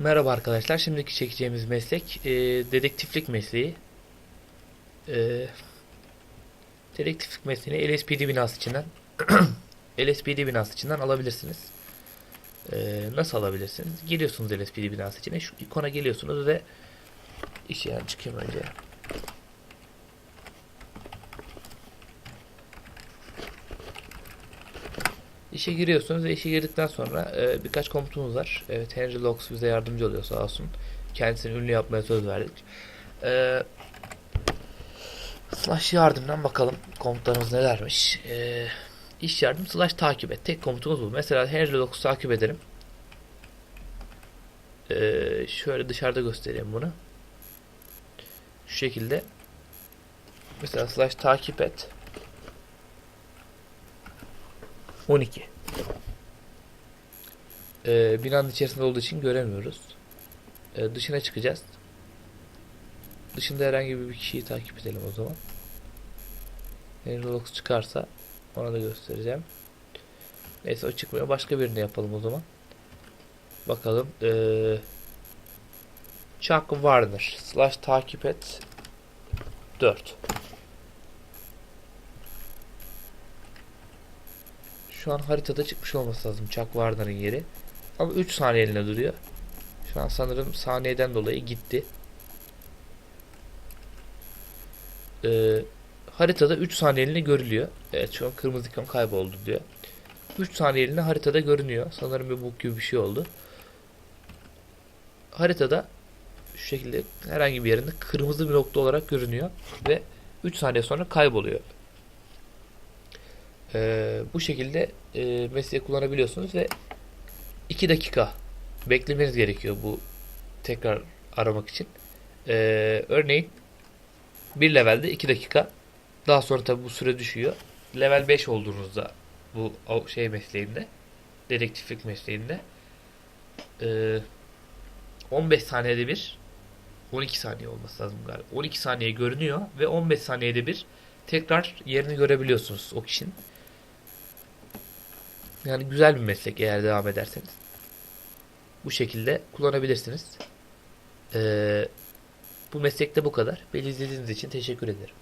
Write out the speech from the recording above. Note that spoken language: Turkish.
Merhaba arkadaşlar. Şimdiki çekeceğimiz meslek e, dedektiflik mesleği. E, dedektiflik mesleğini LSPD binası içinden LSPD binası içinden alabilirsiniz. E, nasıl alabilirsiniz? Geliyorsunuz LSPD binası içine. Şu ikona geliyorsunuz ve iş yani çıkayım önce. İşe giriyorsunuz ve işe girdikten sonra e, birkaç komutumuz var. Evet Henry Locks bize yardımcı oluyor sağ olsun. Kendisini ünlü yapmaya söz verdik. E, slash yardımdan bakalım komutanımız nelermiş. E, iş yardım slash takip et. Tek komutumuz bu. Mesela Henry Locks'u takip ederim. E, şöyle dışarıda göstereyim bunu. Şu şekilde. Mesela slash takip et. 12. Ee, binanın içerisinde olduğu için göremiyoruz. Ee, dışına çıkacağız. Dışında herhangi bir kişiyi takip edelim o zaman. Henry çıkarsa ona da göstereceğim. Neyse o çıkmıyor. Başka birini yapalım o zaman. Bakalım. Ee, Chuck Warner slash takip et 4. Şu an haritada çıkmış olması lazım Chuck Warner'ın yeri. Ama 3 saniyeliğine duruyor. Şu an sanırım saniyeden dolayı gitti. Ee, haritada 3 saniyeliğine görülüyor. Evet şu an kırmızı ikon kayboldu diyor. 3 saniyeliğine haritada görünüyor. Sanırım bir bug gibi bir şey oldu. Haritada şu şekilde herhangi bir yerinde kırmızı bir nokta olarak görünüyor ve 3 saniye sonra kayboluyor. Ee, bu şekilde e, mesleği kullanabiliyorsunuz ve 2 dakika beklemeniz gerekiyor bu tekrar aramak için. Ee, örneğin bir levelde 2 dakika daha sonra tabi bu süre düşüyor. Level 5 olduğunuzda bu şey mesleğinde dedektiflik mesleğinde ee, 15 saniyede bir 12 saniye olması lazım galiba. 12 saniye görünüyor ve 15 saniyede bir tekrar yerini görebiliyorsunuz o kişinin. Yani güzel bir meslek eğer devam ederseniz. Bu şekilde kullanabilirsiniz. Ee, bu meslekte bu kadar. Beni izlediğiniz için teşekkür ederim.